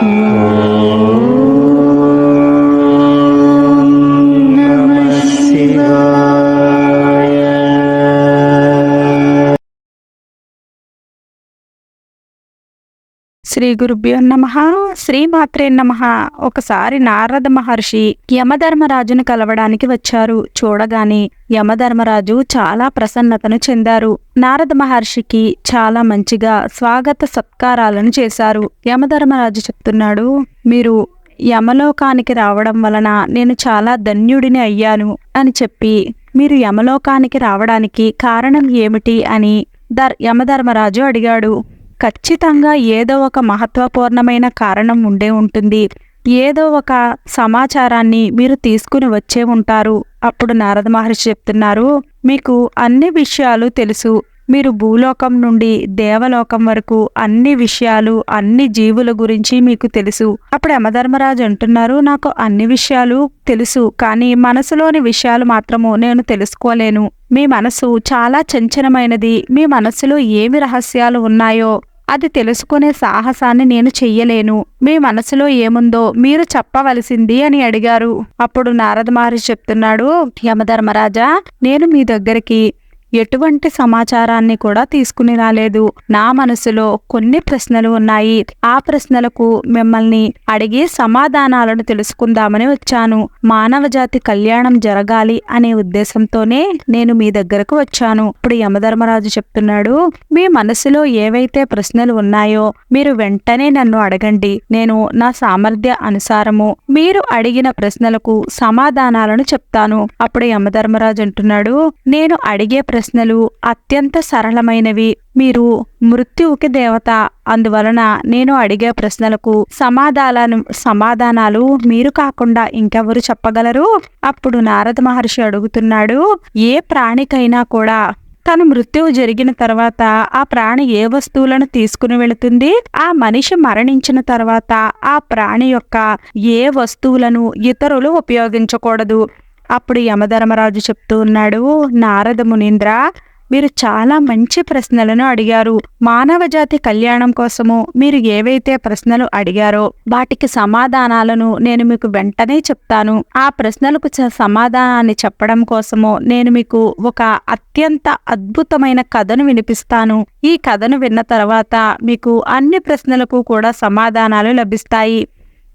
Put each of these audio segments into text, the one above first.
Oh. Shri గురుభ్యో నమ. శ్రీమాత్రే నమ. ఒకసారి నారద మహర్షి యమధర్మరాజును కలవడానికి వచ్చారు. చూడగానే యమధర్మరాజు చాలా ప్రసన్నతను చెందారు. నారద మహర్షికి చాలా మంచిగా స్వాగత సత్కారాలను చేశారు. యమధర్మరాజు చెప్తున్నాడు మీరు యమలోకానికి రావడం వలన నేను చాలా ధన్యుడిని అయ్యాను అని చెప్పి మీరు యమలోకానికి రావడానికి కారణం ఏమిటి? అని దర్ యమధర్మరాజు అడిగాడు. ఖచ్చితంగా ఏదో ఒక మహత్వపూర్ణమైన కారణం ఉండే ఉంటుంది. ఏదో ఒక సమాచారాన్ని మీరు తీసుకుని వచ్చే ఉంటారు. అప్పుడు నారద మహర్షి చెప్తున్నారు మీకు అన్ని విషయాలు తెలుసు. మీరు భూలోకం నుండి దేవలోకం వరకు అన్ని విషయాలు అన్ని జీవుల గురించి మీకు తెలుసు. అప్పుడు యమధర్మరాజు అంటున్నారు నాకు అన్ని విషయాలు తెలుసు. కానీ మనసులోని విషయాలు మాత్రము నేను తెలుసుకోలేను. మీ మనసు చాలా చంచలమైనది. మీ మనసులో ఏమి రహస్యాలు ఉన్నాయో అది తెలుసుకునే సాహసాన్ని నేను చెయ్యలేను. మీ మనసులో ఏముందో మీరు చెప్పవలసింది అని అడిగారు. అప్పుడు నారద మహర్షి చెప్తున్నాడు యమధర్మరాజా నేను మీ దగ్గరికి ఎటువంటి సమాచారాన్ని కూడా తీసుకుని రాలేదు. నా మనసులో కొన్ని ప్రశ్నలు ఉన్నాయి. ఆ ప్రశ్నలకు మిమ్మల్ని అడిగి సమాధానాలను తెలుసుకుందామని వచ్చాను. మానవ జాతి కళ్యాణం జరగాలి అనే ఉద్దేశంతోనే నేను మీ దగ్గరకు వచ్చాను. ఇప్పుడు యమధర్మరాజు చెప్తున్నాడు మీ మనసులో ఏవైతే ప్రశ్నలు ఉన్నాయో మీరు వెంటనే నన్ను అడగండి. నేను నా సామర్థ్య అనుసారము మీరు అడిగిన ప్రశ్నలకు సమాధానాలను చెప్తాను. అప్పుడు యమధర్మరాజు అంటున్నాడు నేను అడిగే ప్రశ్నలు అత్యంత సరళమైనవి. మీరు మృత్యువుకి దేవత. అందువలన నేను అడిగే ప్రశ్నలకు సమాధానాలు సమాధానాలు మీరు కాకుండా ఇంకెవరు చెప్పగలరు? అప్పుడు నారద మహర్షి అడుగుతున్నాడు ఏ ప్రాణికైనా కూడా తన మృత్యువు జరిగిన తర్వాత ఆ ప్రాణి ఏ వస్తువులను తీసుకుని వెళుతుంది? ఆ మనిషి మరణించిన తర్వాత ఆ ప్రాణి యొక్క ఏ వస్తువులను ఇతరులు ఉపయోగించకూడదు? అప్పుడు యమధర్మరాజు చెప్తూ ఉన్నాడు నారద మునీంద్ర మీరు చాలా మంచి ప్రశ్నలను అడిగారు. మానవ జాతి కళ్యాణం కోసము మీరు ఏవైతే ప్రశ్నలు అడిగారో వాటికి సమాధానాలను నేను మీకు వెంటనే చెప్తాను. ఆ ప్రశ్నలకు చ- సమాధానాన్ని చెప్పడం కోసము నేను మీకు ఒక అత్యంత అద్భుతమైన కథను వినిపిస్తాను. ఈ కథను విన్న తర్వాత మీకు అన్ని ప్రశ్నలకు కూడా సమాధానాలు లభిస్తాయి.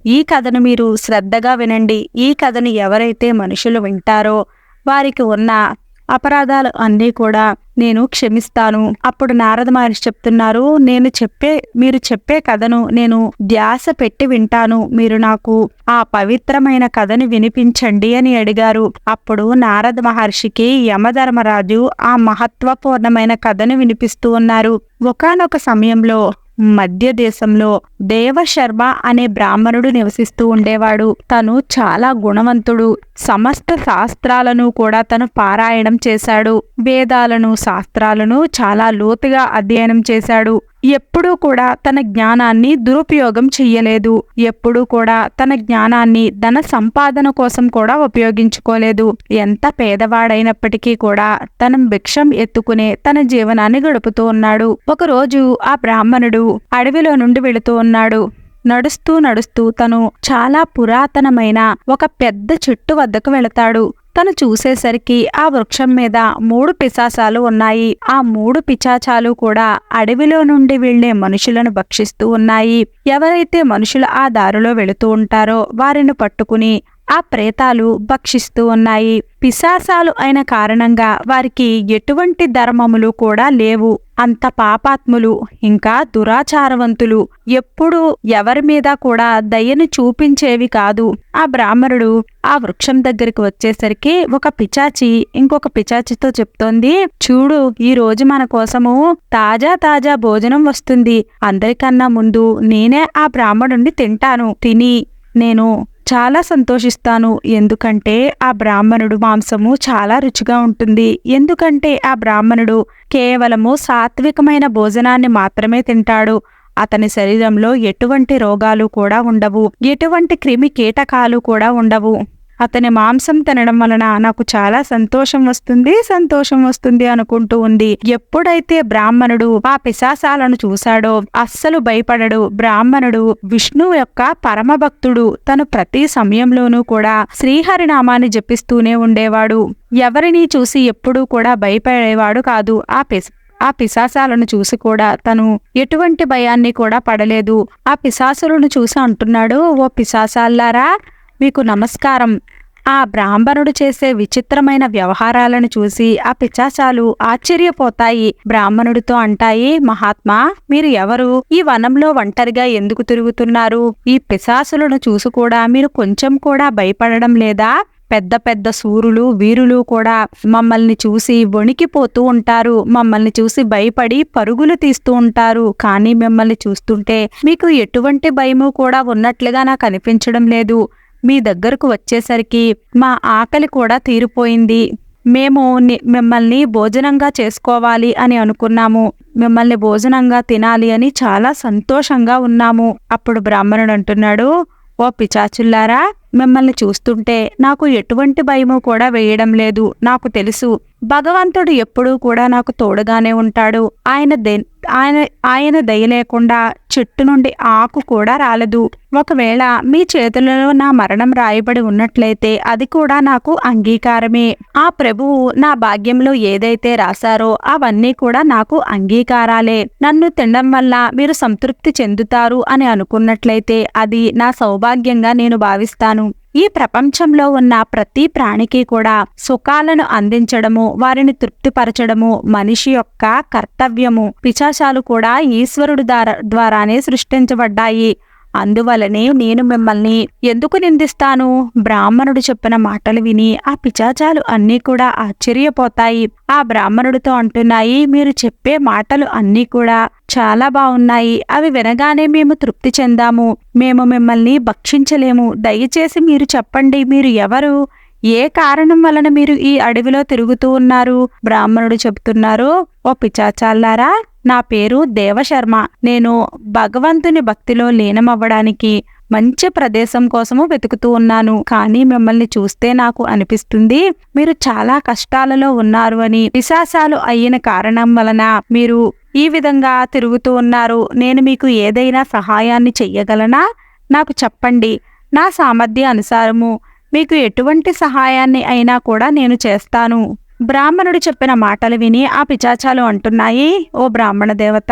ఈ కథను మీరు శ్రద్ధగా వినండి. ఈ కథను ఎవరైతే మనుషులు వింటారో వారికి ఉన్న అపరాధాలు అన్నీ కూడా నేను క్షమిస్తాను. అప్పుడు నారద మహర్షి చెప్తున్నారు నేను చెప్పే మీరు చెప్పే కథను నేను ధ్యాస పెట్టి వింటాను. మీరు నాకు ఆ పవిత్రమైన కథను వినిపించండి అని అడిగారు. అప్పుడు నారద మహర్షికి యమధర్మరాజు ఆ మహత్వపూర్ణమైన కథను వినిపిస్తూ ఉన్నారు. ఒకానొక సమయంలో మధ్య దేశంలో దేవశర్మ అనే బ్రాహ్మణుడు నివసిస్తూ ఉండేవాడు. తను చాలా గుణవంతుడు. సమస్త శాస్త్రాలను కూడా తను పారాయణం చేశాడు. వేదాలను శాస్త్రాలను చాలా లోతుగా అధ్యయనం చేశాడు. ఎప్పుడూ కూడా తన జ్ఞానాన్ని దురుపయోగం చెయ్యలేదు. ఎప్పుడూ కూడా తన జ్ఞానాన్ని ధన సంపాదన కోసం కూడా ఉపయోగించుకోలేదు. ఎంత పేదవాడైనప్పటికీ కూడా తన భిక్షం ఎత్తుకునే తన జీవనాన్ని గడుపుతూ ఉన్నాడు. ఒకరోజు ఆ బ్రాహ్మణుడు అడవిలో నుండి వెళుతూ ఉన్నాడు. నడుస్తూ నడుస్తూ తను చాలా పురాతనమైన ఒక పెద్ద చెట్టు వద్దకు వెళతాడు. తను చూసేసరికి ఆ వృక్షం మీద మూడు పిశాచాలు ఉన్నాయి. ఆ మూడు పిశాచాలు కూడా అడవిలో నుండి వెళ్ళే మనుషులను భక్షిస్తూ ఉన్నాయి. ఎవరైతే మనుషులు ఆ దారిలో వెళుతూ ఉంటారో వారిని పట్టుకుని ఆ ప్రేతాలు భక్షిస్తూ ఉన్నాయి. పిశాసాలు అయిన కారణంగా వారికి ఎటువంటి ధర్మములు కూడా లేవు. అంత పాపాత్ములు ఇంకా దురాచారవంతులు. ఎప్పుడూ ఎవరి మీద కూడా దయను చూపించేవి కాదు. ఆ బ్రాహ్మణుడు ఆ వృక్షం దగ్గరికి వచ్చేసరికి ఒక పిచాచి ఇంకొక పిచాచితో చెప్తోంది చూడు ఈ రోజు మన కోసము తాజా తాజా భోజనం వస్తుంది. అందరికన్నా ముందు నేనే ఆ బ్రాహ్మణుణ్ణి తింటాను. తిని నేను చాలా సంతోషిస్తాను. ఎందుకంటే ఆ బ్రాహ్మణుడు మాంసము చాలా రుచిగా ఉంటుంది. ఎందుకంటే ఆ బ్రాహ్మణుడు కేవలము సాత్వికమైన భోజనాన్ని మాత్రమే తింటాడు. అతని శరీరంలో ఎటువంటి రోగాలు కూడా ఉండవు. ఎటువంటి క్రిమి కీటకాలు కూడా ఉండవు. అతని మాంసం తినడం వలన నాకు చాలా సంతోషం వస్తుంది సంతోషం వస్తుంది అనుకుంటూ ఉంది. ఎప్పుడైతే బ్రాహ్మణుడు ఆ పిశాసాలను చూశాడో అస్సలు భయపడడు. బ్రాహ్మణుడు విష్ణువు యొక్క పరమ భక్తుడు తను ప్రతి సమయంలోనూ కూడా శ్రీహరినామాన్ని జపిస్తూనే ఉండేవాడు. ఎవరిని చూసి ఎప్పుడూ కూడా భయపడేవాడు కాదు. ఆ పిశ ఆ పిశాసాలను చూసి కూడా తను ఎటువంటి భయాన్ని కూడా పడలేదు. ఆ పిశాసులను చూసి అంటున్నాడు ఓ పిశాసాల్లారా మీకు నమస్కారం. ఆ బ్రాహ్మణుడు చేసే విచిత్రమైన వ్యవహారాలను చూసి ఆ పిచాచాలు ఆశ్చర్యపోతాయి. బ్రాహ్మణుడితో అంటాయి మహాత్మా మీరు ఎవరు? ఈ వనంలో ఒంటరిగా ఎందుకు తిరుగుతున్నారు? ఈ పిశాసులను చూసి కూడా మీరు కొంచెం కూడా భయపడడం లేదా? పెద్ద పెద్ద సూరులు వీరులు కూడా మమ్మల్ని చూసి వణికిపోతూ ఉంటారు. మమ్మల్ని చూసి భయపడి పరుగులు తీస్తూ ఉంటారు. కానీ మిమ్మల్ని చూస్తుంటే మీకు ఎటువంటి భయము కూడా ఉన్నట్లుగా నాకు అనిపించడం లేదు. మీ దగ్గరకు వచ్చేసరికి మా ఆకలి కూడా తీరిపోయింది. మేము మిమ్మల్ని భోజనంగా చేసుకోవాలి అని అనుకున్నాము. మిమ్మల్ని భోజనంగా తినాలి అని చాలా సంతోషంగా ఉన్నాము. అప్పుడు బ్రాహ్మణుడు అంటున్నాడు ఓ పిచాచుల్లారా మిమ్మల్ని చూస్తుంటే నాకు ఎటువంటి భయము కూడా వేయడం లేదు. నాకు తెలుసు. భగవంతుడు ఎప్పుడూ కూడా నాకు తోడుగానే ఉంటాడు. ఆయన దె- ఆయన ఆయన దయ లేకుండా చెట్టు నుండి ఆకు కూడా రాలదు. ఒకవేళ మీ చేతులలో నా మరణం రాయబడి ఉన్నట్లయితే అది కూడా నాకు అంగీకారమే. ఆ ప్రభువు నా భాగ్యంలో ఏదైతే రాశారో అవన్నీ కూడా నాకు అంగీకారాలే. నన్ను తినడం వల్ల మీరు సంతృప్తి చెందుతారు అని అనుకున్నట్లయితే అది నా సౌభాగ్యంగా నేను భావిస్తాను. ఈ ప్రపంచంలో ఉన్న ప్రతి ప్రాణికి కూడా సుఖాలను అందించడము వారిని తృప్తిపరచడము మనిషి యొక్క కర్తవ్యము. పిశాచాలు కూడా ఈశ్వరుడు ద్వారా ద్వారానే సృష్టించబడ్డాయి. అందువలనే నేను మిమ్మల్ని ఎందుకు నిందిస్తాను? బ్రాహ్మణుడు చెప్పిన మాటలు విని ఆ పిచాచాలు అన్నీ కూడా ఆశ్చర్యపోతాయి. ఆ బ్రాహ్మణుడితో అంటున్నాయి మీరు చెప్పే మాటలు అన్నీ కూడా చాలా బాగున్నాయి అవి వినగానే మేము తృప్తి చెందాము. మేము మిమ్మల్ని భక్షించలేము. దయచేసి మీరు చెప్పండి మీరు ఎవరు? ఏ కారణం వలన మీరు ఈ అడవిలో తిరుగుతూ ఉన్నారు? బ్రాహ్మణుడు చెబుతున్నారు ఓ పిచాచాల్లారా నా పేరు దేవశర్మ. నేను భగవంతుని భక్తిలో లీనమవ్వడానికి మంచి ప్రదేశం కోసము వెతుకుతూ ఉన్నాను. కానీ మిమ్మల్ని చూస్తే నాకు అనిపిస్తుంది మీరు చాలా కష్టాలలో ఉన్నారు అని విశాసాలు అయిన కారణం వలన మీరు ఈ విధంగా తిరుగుతూ ఉన్నారు. నేను మీకు ఏదైనా సహాయాన్ని చెయ్యగలనా? నాకు చెప్పండి. నా సామర్థ్య అనుసారము మీకు ఎటువంటి సహాయాన్ని అయినా కూడా నేను చేస్తాను. బ్రాహ్మణుడు చెప్పిన మాటలు విని ఆ పిచాచాలు అంటున్నాయి. ఓ బ్రాహ్మణ దేవత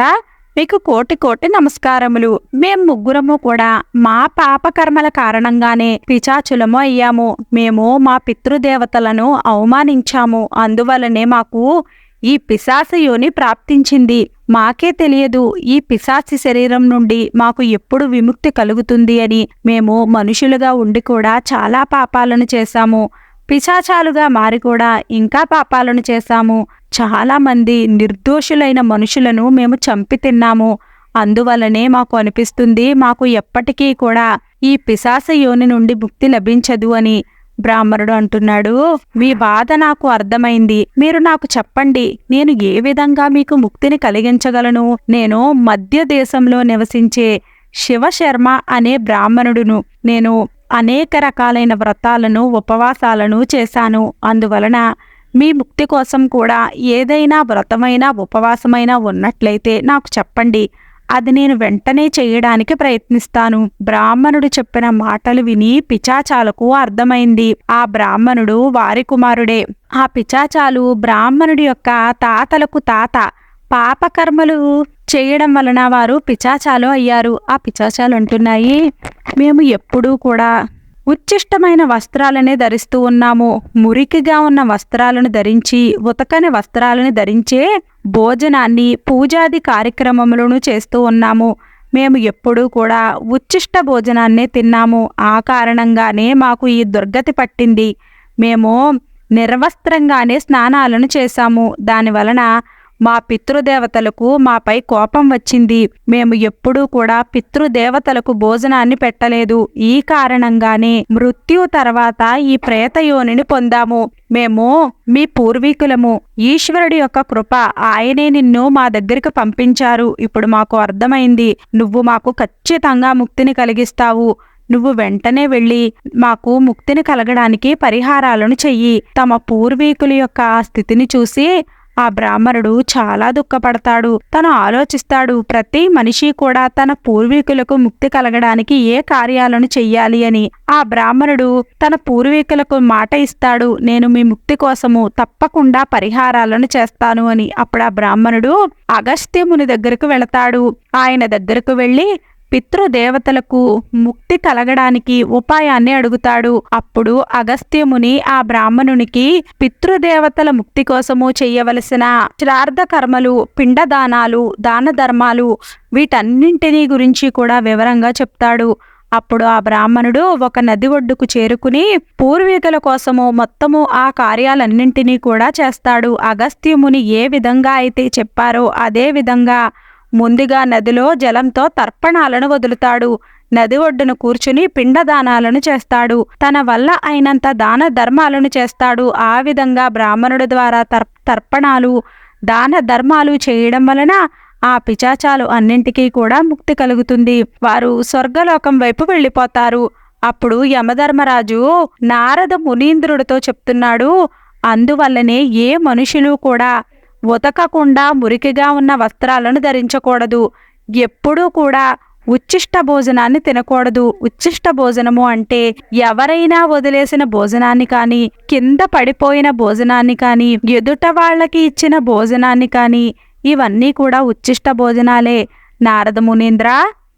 మీకు కోటి కోటి నమస్కారములు. మేం ముగ్గురము కూడా మా పాపకర్మల కారణంగానే పిచాచులము అయ్యాము. మేము మా పితృదేవతలను అవమానించాము. అందువలనే మాకు ఈ పిశాస యోని ప్రాప్తించింది. మాకే తెలియదు ఈ పిశాచి శరీరం నుండి మాకు ఎప్పుడు విముక్తి కలుగుతుంది అని మేము మనుషులుగా ఉండి కూడా చాలా పాపాలను చేశాము. పిశాచాలుగా మారి కూడా ఇంకా పాపాలను చేశాము. చాలా మంది నిర్దోషులైన మనుషులను మేము చంపి తిన్నాము. అందువలనే మాకు అనిపిస్తుంది మాకు ఎప్పటికీ కూడా ఈ పిశాస యోని నుండి ముక్తి లభించదు అని. బ్రాహ్మణుడు అంటున్నాడు మీ బాధ నాకు అర్థమైంది. మీరు నాకు చెప్పండి నేను ఏ విధంగా మీకు ముక్తిని కలిగించగలను? నేను మధ్య దేశంలో నివసించే శివశర్మ అనే బ్రాహ్మణుడును. నేను అనేక రకాలైన వ్రతాలను ఉపవాసాలను చేశాను. అందువలన మీ ముక్తి కోసం కూడా ఏదైనా వ్రతమైనా ఉపవాసమైనా ఉన్నట్లయితే నాకు చెప్పండి. అది నేను వెంటనే చేయడానికి ప్రయత్నిస్తాను. బ్రాహ్మణుడు చెప్పిన మాటలు విని పిచాచాలకు అర్థమైంది. ఆ బ్రాహ్మణుడు వారి కుమారుడే. ఆ పిచాచాలు బ్రాహ్మణుడి యొక్క తాతలకు తాత. పాపకర్మలు చేయడం వలన వారు పిచాచాలు అయ్యారు. ఆ పిచాచాలు అంటున్నాయి మేము ఎప్పుడూ కూడా ఉచ్చిష్టమైన వస్త్రాలనే ధరిస్తూ ఉన్నాము. మురికిగా ఉన్న వస్త్రాలను ధరించి ఉతకని వస్త్రాలను ధరించే భోజనాన్ని పూజాది కార్యక్రమములను చేస్తూ ఉన్నాము. మేము ఎప్పుడూ కూడా ఉచ్చిష్ట భోజనాన్నే తిన్నాము. ఆ కారణంగానే మాకు ఈ దుర్గతి పట్టింది. మేము నిర్వస్త్రంగానే స్నానాలను చేశాము. దానివలన మా పితృదేవతలకు మాపై కోపం వచ్చింది. మేము ఎప్పుడూ కూడా పితృదేవతలకు భోజనాన్ని పెట్టలేదు. ఈ కారణంగానే మృత్యు తర్వాత ఈ ప్రేతయోనిని పొందాము. మేము మీ పూర్వీకులము ఈశ్వరుడి యొక్క కృప ఆయనే నిన్ను మా దగ్గరికి పంపించారు. ఇప్పుడు మాకు అర్థమైంది. నువ్వు మాకు ఖచ్చితంగా ముక్తిని కలిగిస్తావు. నువ్వు వెంటనే వెళ్ళి మాకు ముక్తిని కలగడానికి పరిహారాలను చెయ్యి. తమ పూర్వీకుల యొక్క ఆ స్థితిని చూసి ఆ బ్రాహ్మణుడు చాలా దుఃఖపడతాడు. తను ఆలోచిస్తాడు ప్రతి మనిషి కూడా తన పూర్వీకులకు ముక్తి కలగడానికి ఏ కార్యాలను చెయ్యాలి అని. ఆ బ్రాహ్మణుడు తన పూర్వీకులకు మాట ఇస్తాడు నేను మీ ముక్తి కోసము తప్పకుండా పరిహారాలను చేస్తాను అని. అప్పుడు ఆ బ్రాహ్మణుడు అగస్త్యముని దగ్గరకు వెళతాడు. ఆయన దగ్గరకు వెళ్ళి పితృదేవతలకు ముక్తి కలగడానికి ఉపాయాన్ని అడుగుతాడు. అప్పుడు అగస్త్యముని ఆ బ్రాహ్మణునికి పితృదేవతల ముక్తి కోసము చేయవలసిన శ్రార్థ కర్మలు పిండదానాలు దాన ధర్మాలు వీటన్నింటినీ గురించి కూడా వివరంగా చెప్తాడు. అప్పుడు ఆ బ్రాహ్మణుడు ఒక నది ఒడ్డుకు చేరుకుని పూర్వీకుల కోసము మొత్తము ఆ కార్యాలన్నింటినీ కూడా చేస్తాడు. అగస్త్యముని ఏ విధంగా అయితే చెప్పారో అదే విధంగా ముందుగా నదిలో జలంతో తర్పణాలను వదులుతాడు. నది ఒడ్డున కూర్చుని పిండదానాలను చేస్తాడు. తన వల్ల అయినంత దాన ధర్మాలను చేస్తాడు. ఆ విధంగా బ్రాహ్మణుడి ద్వారా తర్ తర్పణాలు దాన ధర్మాలు చేయడం వలన ఆ పిచాచాలు అన్నింటికీ కూడా ముక్తి కలుగుతుంది. వారు స్వర్గలోకం వైపు వెళ్ళిపోతారు. అప్పుడు యమధర్మరాజు నారద మునీంద్రుడితో చెప్తున్నాడు అందువల్లనే ఏ మనుషులు కూడా ఉతకకుండా మురికిగా ఉన్న వస్త్రాలను ధరించకూడదు. ఎప్పుడూ కూడా ఉచ్చిష్ట భోజనాన్ని తినకూడదు. ఉచ్చిష్ట భోజనము అంటే ఎవరైనా వదిలేసిన భోజనాన్ని కానీ కింద పడిపోయిన భోజనాన్ని కానీ ఎదుట వాళ్ళకి ఇచ్చిన భోజనాన్ని కానీ ఇవన్నీ కూడా ఉచ్చిష్ట భోజనాలే. నారద మునీంద్ర.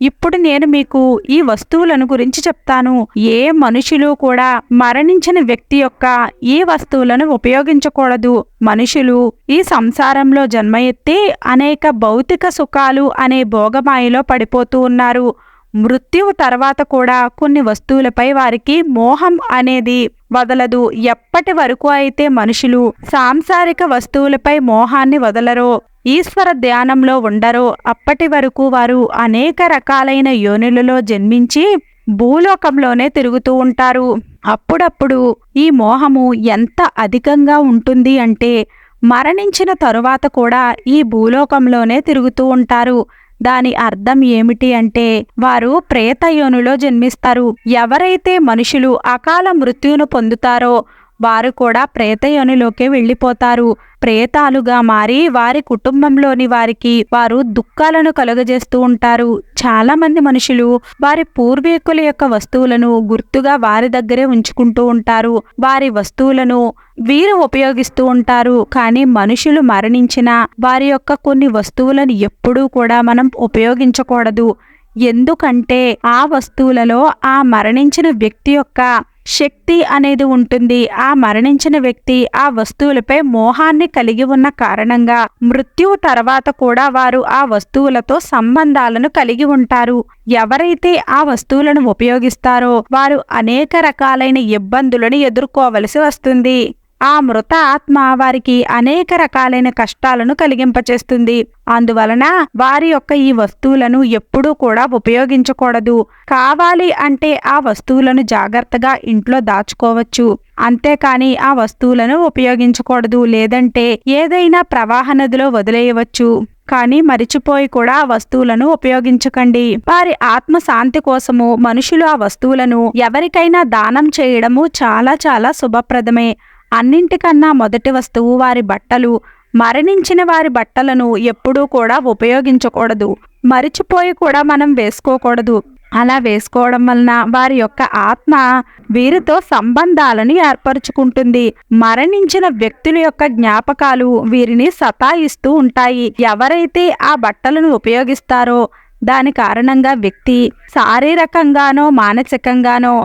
ఇప్పుడు నేను మీకు ఈ వస్తువులను గురించి చెప్తాను. ఏ మనుషులు కూడా మరణించిన వ్యక్తి యొక్క ఈ వస్తువులను ఉపయోగించకూడదు. మనుషులు ఈ సంసారంలో జన్మ ఎత్తి అనేక భౌతిక సుఖాలు అనే భోగమాయలో పడిపోతూ ఉన్నారు. మృత్యువు తర్వాత కూడా కొన్ని వస్తువులపై వారికి మోహం అనేది వదలదు. ఎప్పటి వరకు అయితే మనుషులు సాంసారిక వస్తువులపై మోహాన్ని వదలరో ఈశ్వర ధ్యానంలో ఉండరో. అప్పటి వరకు వారు అనేక రకాలైన యోనులలో జన్మించి భూలోకంలోనే తిరుగుతూ ఉంటారు. అప్పుడప్పుడు ఈ మోహము ఎంత అధికంగా ఉంటుంది అంటే మరణించిన తరువాత కూడా ఈ భూలోకంలోనే తిరుగుతూ ఉంటారు. దాని అర్థం ఏమిటి అంటే వారు ప్రేతయోనులో జన్మిస్తారు. ఎవరైతే మనుషులు అకాల మృత్యును పొందుతారో వారు కూడా ప్రేతయోనిలోకి వెళ్ళిపోతారు. ప్రేతాలుగా మారి వారి కుటుంబంలోని వారికి వారు దుఃఖాలను కలుగజేస్తూ ఉంటారు. చాలా మంది మనుషులు వారి పూర్వీకుల యొక్క వస్తువులను గుర్తుగా వారి దగ్గరే ఉంచుకుంటూ ఉంటారు. వారి వస్తువులను వీరు ఉపయోగిస్తూ ఉంటారు. కానీ మనుషులు మరణించిన వారి యొక్క కొన్ని వస్తువులను ఎప్పుడూ కూడా మనం ఉపయోగించకూడదు. ఎందుకంటే ఆ వస్తువులలో ఆ మరణించిన వ్యక్తి యొక్క శక్తి అనేది ఉంటుంది. ఆ మరణించిన వ్యక్తి ఆ వస్తువులపై మోహాన్ని కలిగి ఉన్న కారణంగా మృత్యువు తర్వాత కూడా వారు ఆ వస్తువులతో సంబంధాలను కలిగి ఉంటారు. ఎవరైతే ఆ వస్తువులను ఉపయోగిస్తారో వారు అనేక రకాలైన ఇబ్బందులను ఎదుర్కోవలసి వస్తుంది. ఆ మృత ఆత్మ వారికి అనేక రకాలైన కష్టాలను కలిగింపచేస్తుంది. అందువలన వారి యొక్క ఈ వస్తువులను ఎప్పుడూ కూడా ఉపయోగించకూడదు. కావాలి అంటే ఆ వస్తువులను జాగ్రత్తగా ఇంట్లో దాచుకోవచ్చు. అంతేకాని ఆ వస్తువులను ఉపయోగించకూడదు. లేదంటే ఏదైనా ప్రవాహ నదిలో వదిలేయవచ్చు. కానీ మరిచిపోయి కూడా ఆ వస్తువులను ఉపయోగించకండి. వారి ఆత్మ శాంతి కోసము మనుషులు ఆ వస్తువులను ఎవరికైనా దానం చేయడము చాలా చాలా శుభప్రదమే. అన్నింటికన్నా మొదటి వస్తువు వారి బట్టలు మరణించిన వారి బట్టలను ఎప్పుడూ కూడా ఉపయోగించకూడదు. మరిచిపోయి కూడా మనం వేసుకోకూడదు. అలా వేసుకోవడం వలన వారి యొక్క ఆత్మ వీరితో సంబంధాలను ఏర్పరచుకుంటుంది. మరణించిన వ్యక్తుల యొక్క జ్ఞాపకాలు వీరిని సతాయిస్తూ ఉంటాయి. ఎవరైతే ఆ బట్టలను ఉపయోగిస్తారో దాని కారణంగా వ్యక్తి శారీరకంగానో మానసికంగానో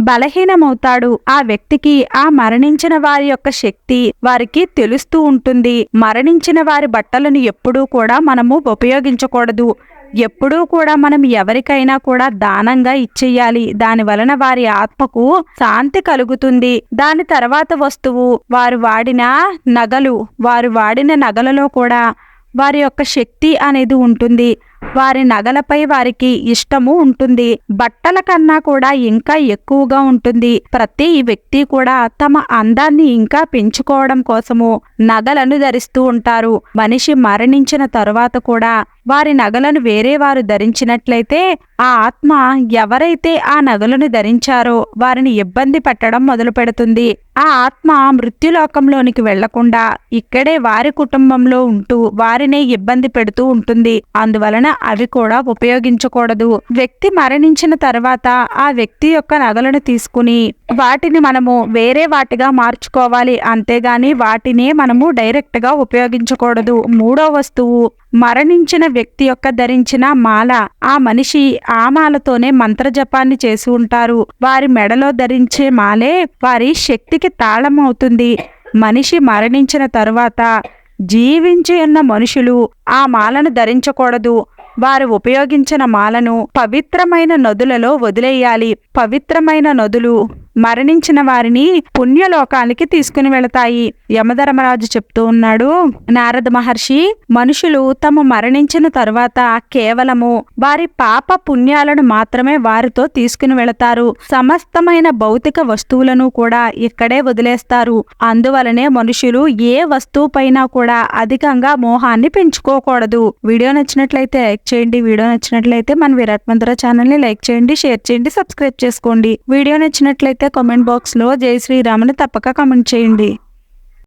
బలహీనమవుతాడు. ఆ వ్యక్తికి ఆ మరణించిన వారి యొక్క శక్తి వారికి తెలుస్తూ ఉంటుంది. మరణించిన వారి బట్టలను ఎప్పుడూ కూడా మనము ఉపయోగించకూడదు. ఎప్పుడూ కూడా మనం ఎవరికైనా కూడా దానంగా ఇచ్చేయాలి. దాని వలన వారి ఆత్మకు శాంతి కలుగుతుంది. దాని తర్వాత వస్తువు వారు వాడిన నగలు వారు వాడిన నగలలో కూడా వారి యొక్క శక్తి అనేది ఉంటుంది. వారి నగలపై వారికి ఇష్టము ఉంటుంది. బట్టల కన్నా కూడా ఇంకా ఎక్కువగా ఉంటుంది. ప్రతి వ్యక్తి కూడా తమ అందాన్ని ఇంకా పెంచుకోవడం కోసము నగలను ధరిస్తూ ఉంటారు. మనిషి మరణించిన తరువాత కూడా వారి నగలను వేరే వారు ధరించినట్లయితే ఆ ఆత్మ ఎవరైతే ఆ నగలను ధరించారో వారిని ఇబ్బంది పెట్టడం మొదలు పెడుతుంది. ఆ ఆత్మ మృత్యులోకంలోనికి వెళ్ళకుండా ఇక్కడే వారి కుటుంబంలో ఉంటూ వారినే ఇబ్బంది పెడుతూ ఉంటుంది. అందువలన అవి కూడా ఉపయోగించకూడదు. వ్యక్తి మరణించిన తర్వాత ఆ వ్యక్తి యొక్క నగలను తీసుకుని వాటిని మనము వేరే వాటిగా మార్చుకోవాలి. అంతేగాని వాటినే మనము డైరెక్ట్గా ఉపయోగించకూడదు. మూడో వస్తువు మరణించిన వ్యక్తి యొక్క ధరించిన మాల. ఆ మనిషి ఆ మాలతోనే మంత్రజపాన్ని చేసి ఉంటారు. వారి మెడలో ధరించే మాలే వారి శక్తికి తాళం అవుతుంది మనిషి మరణించిన తరువాత జీవించి ఉన్న మనుషులు ఆ మాలను ధరించకూడదు. వారు ఉపయోగించిన మాలను పవిత్రమైన నదులలో వదిలేయాలి. పవిత్రమైన నదులు మరణించిన వారిని పుణ్యలోకానికి తీసుకుని వెళతాయి. యమధర్మరాజు చెప్తూ ఉన్నాడు నారద మహర్షి మనుషులు తమ మరణించిన తరువాత కేవలము వారి పాప పుణ్యాలను మాత్రమే వారితో తీసుకుని వెళతారు. సమస్తమైన భౌతిక వస్తువులను కూడా ఇక్కడే వదిలేస్తారు. అందువలనే మనుషులు ఏ వస్తువు పైన కూడా అధికంగా మోహాన్ని పెంచుకోకూడదు. వీడియో నచ్చినట్లయితే లైక్ చేయండి. వీడియో నచ్చినట్లయితే మన విరాట్ మంత్ర ఛానల్ని లైక్ చేయండి షేర్ చేయండి సబ్స్క్రైబ్ చేసుకోండి. వీడియో నచ్చినట్లయితే కామెంట్ బాక్స్లో జై శ్రీరామ్ని తప్పక కామెంట్ చేయండి.